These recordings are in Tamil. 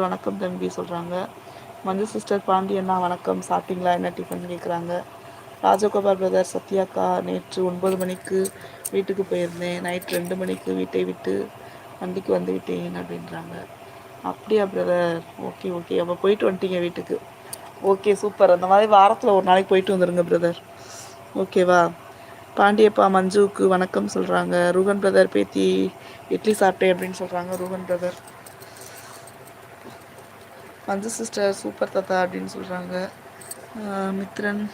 வணக்கம் தம்பி சொல்கிறாங்க மஞ்சு சிஸ்டர் பாண்டி அண்ணா வணக்கம். சாப்பிட்டீங்களா? என்ன டிஃபன் கேட்குறாங்க ராஜகோபால் பிரதர் சத்யாக்கா நேற்று ஒன்பது மணிக்கு வீட்டுக்கு போயிருந்தேன். நைட் ரெண்டு மணிக்கு வீட்டை விட்டு வண்டிக்கு வந்து விட்டேன் அப்படின்றாங்க. அப்படியா பிரதர்? Okay okay. அப்போ போயிட்டு வந்துட்டீங்க வீட்டுக்கு. Okay super. அந்த மாதிரி வாரத்தில் ஒரு நாளைக்கு போயிட்டு வந்துருங்க பிரதர். ஓகேவா பாண்டியப்பா மஞ்சுவுக்கு வணக்கம் சொல்கிறாங்க ரூகன் பிரதர் பேத்தி இட்லி சாப்பிட்டேன் அப்படின்னு சொல்கிறாங்க Rugan brother. Manju sister super தாத்தா அப்படின்னு சொல்றாங்க. மித்ரன்.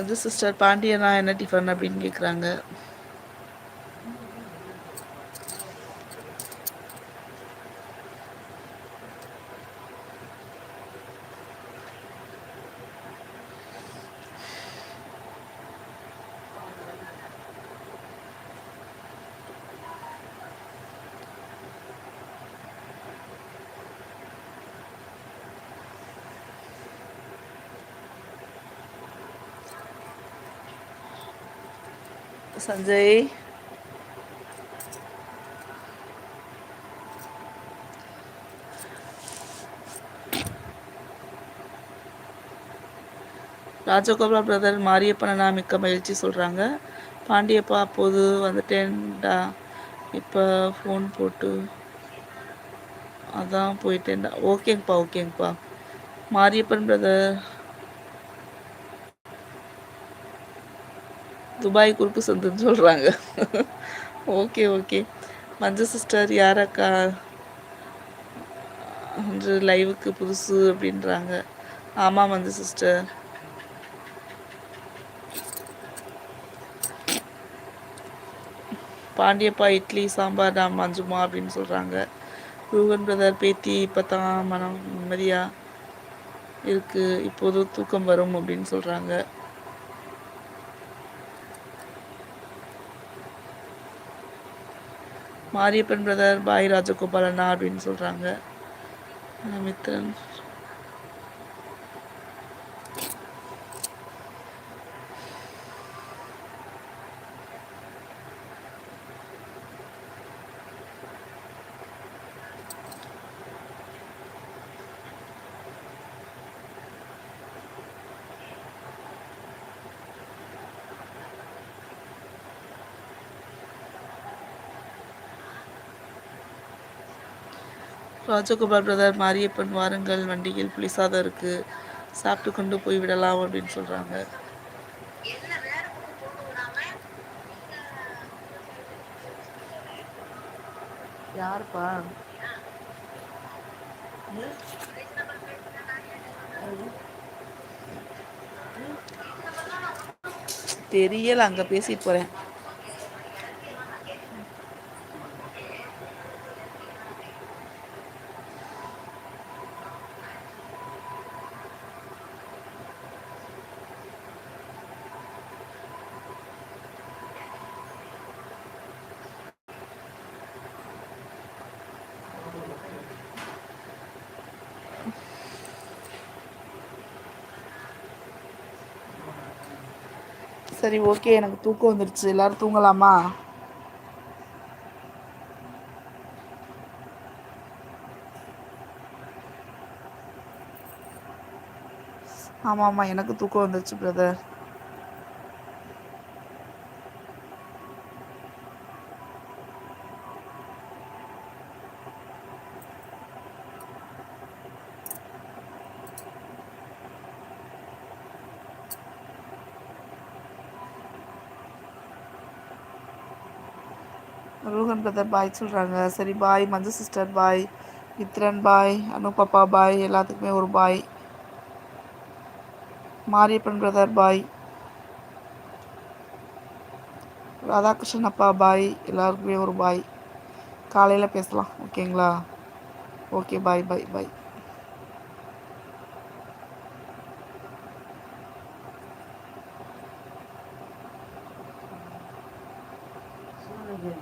அது சிஸ்டர் பாண்டியனா என்ன டிஃபன் அப்படின்னு கேக்குறாங்க. சஞ்சய். ராஜகோபால் பிரதர் மாரியப்பனா மிக்க மகிழ்ச்சி சொல்கிறாங்க பாண்டியப்பா அப்போது வந்துட்டேன்டா இப்போ ஃபோன் போட்டு அதான் போயிட்டேன்டா. ஓகேங்கப்பா ஓகேங்கப்பா. மாரியப்பன் பிரதர் துபாய் குறுக்கு சந்துன்னு சொல்கிறாங்க ஓகே ஓகே. மஞ்ச சிஸ்டர் யாராக்கா? என்று லைவுக்கு புதுசு அப்படின்றாங்க. ஆமாம் மஞ்ச சிஸ்டர். பாண்டியப்பா இட்லி சாம்பார் நான் மஞ்சுமா அப்படின்னு சொல்கிறாங்க ரூகன் பிரதர் பேத்தி இப்போ தான் மனம் நிம்மதியாக இருக்குது இப்போது தூக்கம் வரும் அப்படின்னு சொல்கிறாங்க மாரியப்பன் பிரதர் பாய் ராஜகோபால் அண்ணா அப்படின்னு சொல்கிறாங்க மித்திரன். ராஜகோபால் பிரதர் மாரியப்பன் வாருங்கள் வண்டியில் புளிசாதம் இருக்கு சாப்பிட்டு கொண்டு போய் விடலாம் அப்படின்னு சொல்றாங்க. யாருப்பா? தெரியல அங்க பேசிட்டு போறேன். சரி ஓகே எனக்கு தூக்கம் வந்துருச்சு. எல்லாரும் தூங்கலாமா? ஆமாம் ஆமாம் எனக்கு தூக்கம் வந்துருச்சு பிரதர் ரோஹன் பிரதர் பாய் சொல்கிறாங்க சரி பாய் மஞ்சு சிஸ்டர் பாய் மித்ரன் பாய் அனு பாப்பா பாய் எல்லாத்துக்குமே ஒரு bye Mariyappan brother bye Radhakrishnan அப்பா பாய் எல்லாருக்குமே ஒரு பாய் காலையில் பேசலாம் ஓகேங்களா ஓகே பாய் பாய் பாய்